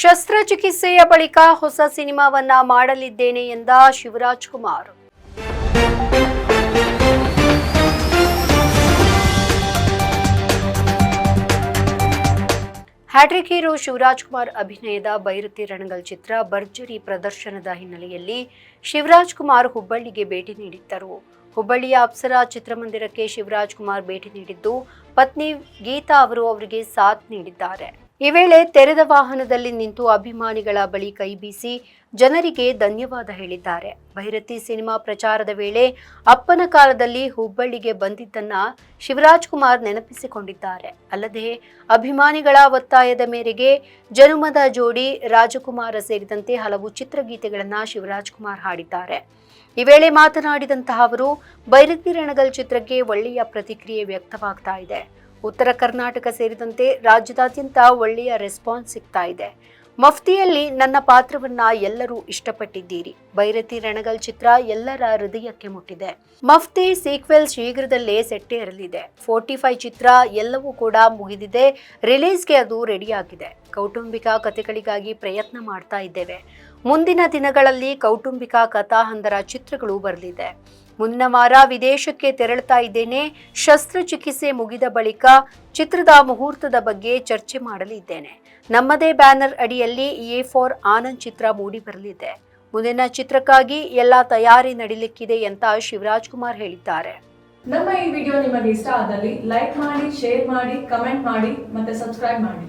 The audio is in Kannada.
ಶಸ್ತ್ರಚಿಕಿತ್ಸೆಯ ಬಳಿಕ ಹೊಸ ಸಿನಿಮಾವನ್ನ ಮಾಡಲಿದ್ದೇನೆ ಎಂದ Shivaraj Kumar. Hat trick hero Shivaraj Kumar ಅಭಿನಯದ ಬೈರತಿ ರಣಗಲ್ ಚಿತ್ರ ಭರ್ಜರಿ ಪ್ರದರ್ಶನದ ಹಿನ್ನೆಲೆಯಲ್ಲಿ ಶಿವರಾಜ್ ಕುಮಾರ್ ಹುಬ್ಬಳ್ಳಿಗೆ ಭೇಟಿ ನೀಡಿದ್ದರು. ಹುಬ್ಬಳ್ಳಿಯ ಅಪ್ಸರಾ ಚಿತ್ರಮಂದಿರಕ್ಕೆ ಶಿವರಾಜ್ ಕುಮಾರ್ ಭೇಟಿ ನೀಡಿದ್ದು, ಪತ್ನಿ ಗೀತಾ ಅವರು ಅವರಿಗೆ ಸಾಥ್ ನೀಡಿದ್ದಾರೆ. ಈ ವೇಳೆ ತೆರೆದ ವಾಹನದಲ್ಲಿ ನಿಂತು ಅಭಿಮಾನಿಗಳ ಬಳಿ ಕೈ ಬೀಸಿ ಜನರಿಗೆ ಧನ್ಯವಾದ ಹೇಳಿದ್ದಾರೆ. ಭೈರತಿ ಸಿನಿಮಾ ಪ್ರಚಾರದ ವೇಳೆ ಅಪ್ಪನ ಕಾಲದಲ್ಲಿ ಹುಬ್ಬಳ್ಳಿಗೆ ಬಂದಿದ್ದನ್ನ ಶಿವರಾಜ್ ಕುಮಾರ್ ನೆನಪಿಸಿಕೊಂಡಿದ್ದಾರೆ. ಅಲ್ಲದೆ ಅಭಿಮಾನಿಗಳ ಒತ್ತಾಯದ ಮೇರೆಗೆ ಜನುಮದ ಜೋಡಿ ರಾಜಕುಮಾರ ಸೇರಿದಂತೆ ಹಲವು ಚಿತ್ರಗೀತೆಗಳನ್ನ ಶಿವರಾಜ್ ಕುಮಾರ್ ಹಾಡಿದ್ದಾರೆ. ಈ ವೇಳೆ ಮಾತನಾಡಿದಂತಹ ಅವರು ಭೈರತಿ ರಣಗಲ್ ಚಿತ್ರಕ್ಕೆ ಒಳ್ಳೆಯ ಪ್ರತಿಕ್ರಿಯೆ ವ್ಯಕ್ತವಾಗ್ತಾ ಇದೆ. ಉತ್ತರ ಕರ್ನಾಟಕ ಸೇರಿದಂತೆ ರಾಜ್ಯದಾದ್ಯಂತ ಒಳ್ಳೆಯ ರೆಸ್ಪಾನ್ಸ್ ಸಿಗ್ತಾ ಇದೆ. ಮಫ್ತಿಯಲ್ಲಿ ನನ್ನ ಪಾತ್ರವನ್ನ ಎಲ್ಲರೂ ಇಷ್ಟಪಟ್ಟಿದ್ದೀರಿ. ಬೈರತಿ ರಣಗಲ್ ಚಿತ್ರ ಎಲ್ಲರ ಹೃದಯಕ್ಕೆ ಮುಟ್ಟಿದೆ. ಮಫ್ತಿ ಸೀಕ್ವೆಲ್ ಶೀಘ್ರದಲ್ಲೇ ಸೆಟ್ಟೇರಲಿದೆ ಫೋರ್ಟಿ ಫೈವ್ ಚಿತ್ರ ಎಲ್ಲವೂ ಕೂಡ ಮುಗಿದಿದೆ. ರಿಲೀಸ್ಗೆ ಅದು ರೆಡಿಯಾಗಿದೆ ಕೌಟುಂಬಿಕ ಕಥೆಗಳಿಗಾಗಿ ಪ್ರಯತ್ನ ಮಾಡ್ತಾ ಇದ್ದೇವೆ. ಮುಂದಿನ ದಿನಗಳಲ್ಲಿ ಕೌಟುಂಬಿಕ ಕಥಾಹಂದರ ಚಿತ್ರಗಳು ಬರಲಿದೆ. ಮುಂದಿನ ವಾರ ವಿದೇಶಕ್ಕೆ ತೆರಳುತ್ತಾ ಇದ್ದೇನೆ. ಶಸ್ತ್ರಚಿಕಿತ್ಸೆ ಮುಗಿದ ಬಳಿಕ ಚಿತ್ರದ ಮುಹೂರ್ತದ ಬಗ್ಗೆ ಚರ್ಚೆ ಮಾಡಲಿದ್ದೇನೆ. ನಮ್ಮದೇ ಬ್ಯಾನರ್ ಅಡಿಯಲ್ಲಿ ಎ ಫಾರ್ ಆನಂದ್ ಚಿತ್ರ ಮೂಡಿ ಬರಲಿದೆ. ಮುಂದಿನ ಚಿತ್ರಕ್ಕಾಗಿ ಎಲ್ಲ ತಯಾರಿ ನಡೀಲಿಕ್ಕಿದೆ ಅಂತ ಶಿವರಾಜ್ ಕುಮಾರ್ ಹೇಳಿದ್ದಾರೆ. ನಮ್ಮ ಈ ವಿಡಿಯೋ ನಿಮಗೆ ಇಷ್ಟ ಆದಲ್ಲಿ ಲೈಕ್ ಮಾಡಿ, ಶೇರ್ ಮಾಡಿ, ಕಮೆಂಟ್ ಮಾಡಿ ಮತ್ತೆ ಸಬ್ಸ್ಕ್ರೈಬ್ ಮಾಡಿ.